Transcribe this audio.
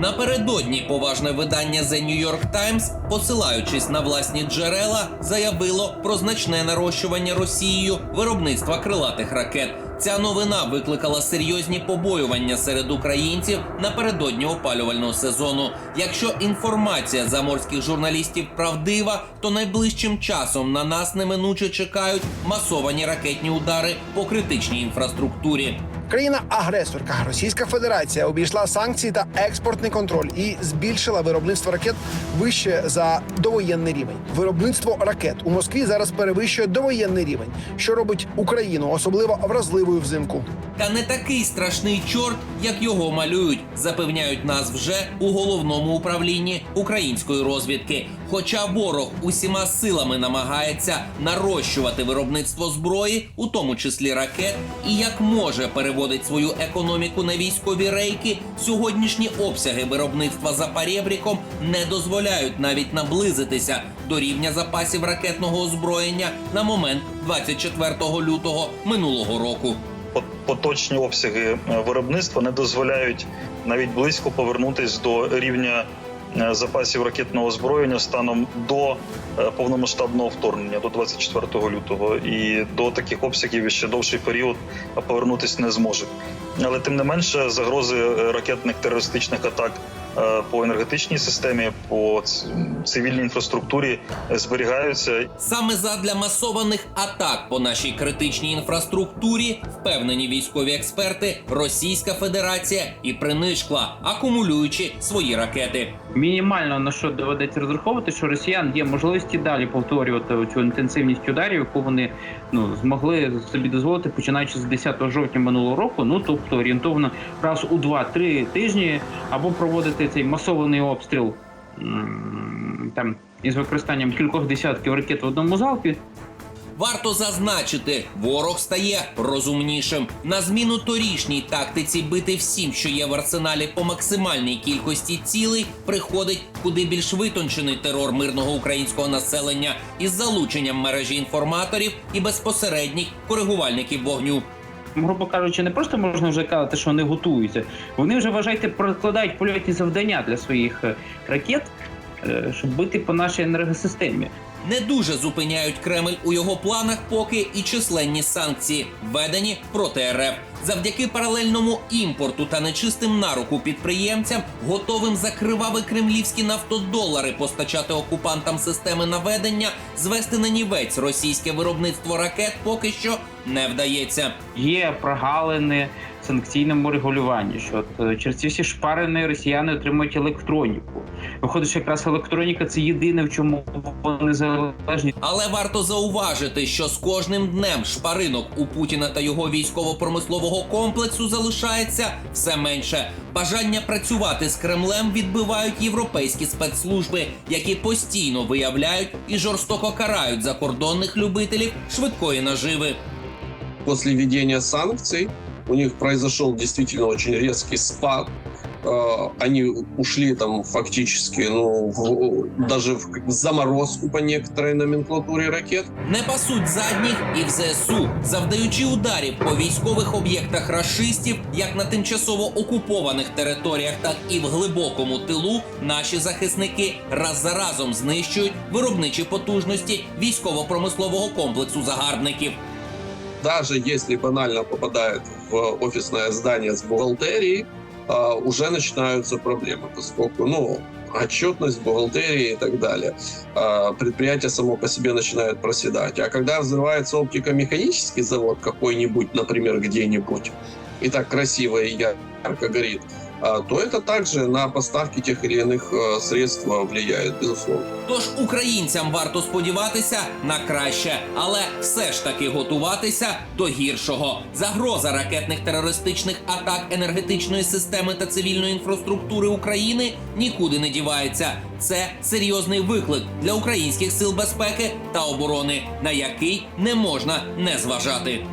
Напередодні поважне видання The New York Times, посилаючись на власні джерела, заявило про значне нарощування Росією виробництва крилатих ракет. Ця новина викликала серйозні побоювання серед українців напередодні опалювального сезону. Якщо інформація заморських журналістів правдива, то найближчим часом на нас неминуче чекають масовані ракетні удари по критичній інфраструктурі. Країна-агресорка Російська Федерація обійшла санкції та експортний контроль і збільшила виробництво ракет вище за довоєнний рівень. Виробництво ракет у Москві зараз перевищує довоєнний рівень, що робить Україну особливо вразливою взимку. Та не такий страшний чорт, як його малюють, запевняють нас вже у головному управлінні української розвідки. Хоча ворог усіма силами намагається нарощувати виробництво зброї, у тому числі ракет, і як може переводить свою економіку на військові рейки, сьогоднішні обсяги виробництва за парєбріком не дозволяють навіть наблизитися до рівня запасів ракетного озброєння на момент 24 лютого минулого року. По- поточні обсяги е, виробництва не дозволяють навіть близько повернутись до рівня запасів ракетного озброєння станом до е, повномасштабного вторгнення до 24 лютого, і до таких обсягів ще довший період повернутись не зможе. Але тим не менше, загрози е, ракетних терористичних атак е, по енергетичній системі, по цивільній інфраструктурі е, зберігаються Саме задля масованих атак по нашій критичній інфраструктурі, впевнені військові експерти, Російська Федерація і принишкла, акумулюючи свої ракети. Мінімально на що доведеться розраховувати, що росіян є можливості далі повторювати цю інтенсивність ударів, яку вони ну змогли собі дозволити починаючи з 10 жовтня минулого року. Ну тобто орієнтовно раз у 2-3 тижні, або проводити цей масований обстріл там із використанням кількох десятків ракет в одному залпі. Варто зазначити, ворог стає розумнішим. На зміну торішній тактиці бити всім, що є в арсеналі по максимальній кількості цілей, приходить куди більш витончений терор мирного українського населення із залученням мережі інформаторів і безпосередніх коригувальників вогню. Грубо кажучи, не просто можна вже казати, що вони готуються. Вони вже вважайте прокладають польотні завдання для своїх е, ракет, е, щоб бити по нашій енергосистемі. Не дуже зупиняють Кремль у його планах, поки і численні санкції, введені проти РФ. Завдяки паралельному імпорту та нечистим на руку підприємцям, готовим за криваві кремлівські нафтодолари постачати окупантам системи наведення, звести на нівець російське виробництво ракет поки що не вдається. Є прогалини санкційному регулюванні, що от, е, через ці всі шпарини росіяни отримують електроніку. Виходить, що якраз електроніка це єдине, в чому вони залежні. Але варто зауважити, що з кожним днем шпаринок у Путіна та його військово-промислового комплексу залишається все менше. Бажання працювати з Кремлем відбивають європейські спецслужби, які постійно виявляють і жорстоко карають закордонних любителів швидкої наживи. после введения санкций у них произошел действительно очень резкий спад. Э, Они ушли там фактически, ну, в- даже в заморозку по некоторой номенклатуре ракет. Не пасуть задніх і в ЗСУ, завдаючи ударів по військових об'єктах рашистів, як на тимчасово окупованих територіях, так і в глибокому тилу, наші захисники раз за разом знищують виробничі потужності військово-промислового комплексу загарбників. Даже если банально попадает в офисное здание с бухгалтерией, э, уже начинаются проблемы, поскольку, ну, отчетность бухгалтерии и так далее. Э, Предприятие само по себе начинает проседать. А когда взрывается оптико-механический завод какой-нибудь, например, где-нибудь, и так красиво и ярко горит, а, то это также на поставки тех или иных э, средств э, влияет, безусловно. Тож українцям варто сподіватися на краще, але все ж таки готуватися до гіршого. Загроза ракетних терористичних атак енергетичної системи та цивільної інфраструктури України нікуди не дівається. Це серйозний виклик для українських сил безпеки та оборони, на який не можна не зважати.